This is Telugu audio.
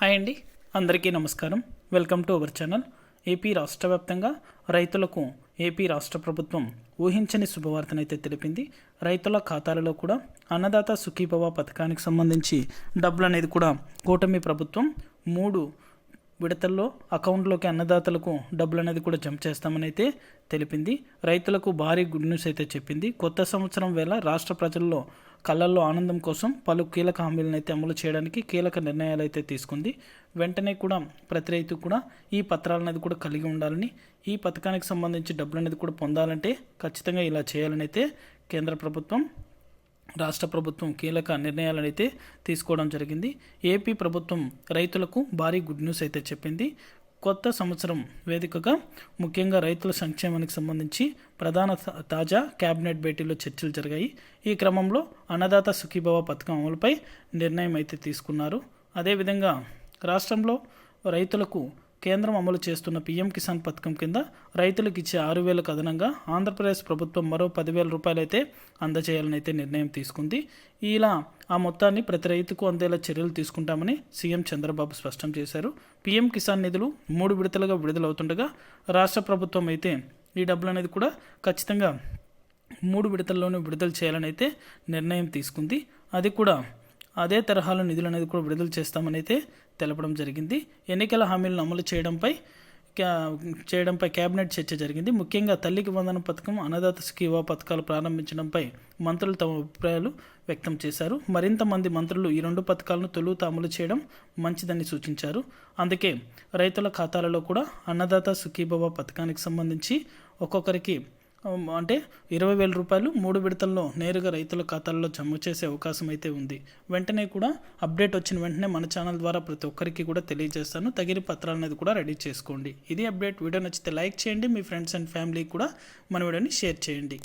హాయ్ అండి. అందరికీ నమస్కారం. Welcome to our channel. AP రాష్ట్ర వ్యాప్తంగా రైతులకు ఏపీ రాష్ట్ర ప్రభుత్వం ఊహించని శుభవార్తనైతే తెలిపింది. రైతుల ఖాతాలలో కూడా అన్నదాత సుఖీభవ పథకానికి సంబంధించి డబ్బులు అనేది కూడా కూటమి ప్రభుత్వం మూడు విడతల్లో అకౌంట్లోకి అన్నదాతలకు డబ్బులు అనేది కూడా జమ చేస్తామని అయితే తెలిపింది. రైతులకు భారీ గుడ్ న్యూస్ అయితే చెప్పింది. కొత్త సంవత్సరం వేళ రాష్ట్ర ప్రజల్లో కళ్ళల్లో ఆనందం కోసం పలు కీలక హామీలను అయితే అమలు చేయడానికి కీలక నిర్ణయాలు అయితే తీసుకుంది. వెంటనే కూడా ప్రతి రైతు కూడా ఈ పత్రాలు అనేది కూడా కలిగి ఉండాలని ఈ పథకానికి సంబంధించి డబ్బులు అనేది కూడా పొందాలంటే ఖచ్చితంగా ఇలా చేయాలని అయితే కేంద్ర ప్రభుత్వం రాష్ట్ర ప్రభుత్వం కీలక నిర్ణయాలను అయితే తీసుకోవడం జరిగింది. ఏపీ ప్రభుత్వం రైతులకు భారీ గుడ్ న్యూస్ అయితే చెప్పింది. కొత్త సంవత్సరం వేదికగా ముఖ్యంగా రైతుల సంక్షేమానికి సంబంధించి ప్రధాన తా- తాజా కేబినెట్ భేటీలో చర్చలు జరిగాయి. ఈ క్రమంలో అన్నదాత సుఖీభవ పథకం అమలుపై నిర్ణయం అయితే తీసుకున్నారు. అదేవిధంగా రాష్ట్రంలో రైతులకు కేంద్రం అమలు చేస్తున్న పీఎం కిసాన్ పథకం కింద రైతులకు ఇచ్చే ఆరు వేలకు అదనంగా ఆంధ్రప్రదేశ్ ప్రభుత్వం మరో పదివేల రూపాయలైతే అందజేయాలని అయితే నిర్ణయం తీసుకుంది. ఇలా ఆ మొత్తాన్ని ప్రతి రైతుకు అందేలా చర్యలు తీసుకుంటామని సీఎం చంద్రబాబు స్పష్టం చేశారు. పీఎం కిసాన్ నిధులు మూడు విడతలుగా విడుదలవుతుండగా రాష్ట్ర ప్రభుత్వం అయితే ఈ డబ్బులు అనేది కూడా ఖచ్చితంగా మూడు విడతల్లోనూ విడుదల చేయాలని అయితే నిర్ణయం తీసుకుంది. అది కూడా అదే తరహాలో నిధులు అనేది కూడా విడుదల చేస్తామని అయితే తెలపడం జరిగింది. ఎన్నికల హామీలను అమలు చేయడంపై క్యా- చేయడంపై కేబినెట్ చర్చ జరిగింది. ముఖ్యంగా తల్లికి వందన పథకం అన్నదాత స్కీవా పథకాలు ప్రారంభించడంపై మంత్రులు తమ అభిప్రాయాలు వ్యక్తం చేశారు. మరింత మంది మంత్రులు ఈ రెండు పథకాలను తొలుత అమలు చేయడం మంచిదని సూచించారు. అందుకే రైతుల ఖాతాలలో కూడా అన్నదాత సుఖీభవ పథకానికి సంబంధించి ఒక్కొక్కరికి అంటే ఇరవై వేల రూపాయలు మూడు విడతల్లో నేరుగా రైతుల ఖాతాల్లో జమ చేసే అవకాశం అయితే ఉంది. వెంటనే కూడా అప్డేట్ వచ్చిన వెంటనే మన ఛానల్ ద్వారా ప్రతి ఒక్కరికి కూడా తెలియజేస్తాను. తగిన పత్రాలు అనేది కూడా రెడీ చేసుకోండి. ఇది అప్డేట్. వీడియో నచ్చితే లైక్ చేయండి. మీ ఫ్రెండ్స్ అండ్ ఫ్యామిలీకి కూడా మన వీడియోని షేర్ చేయండి.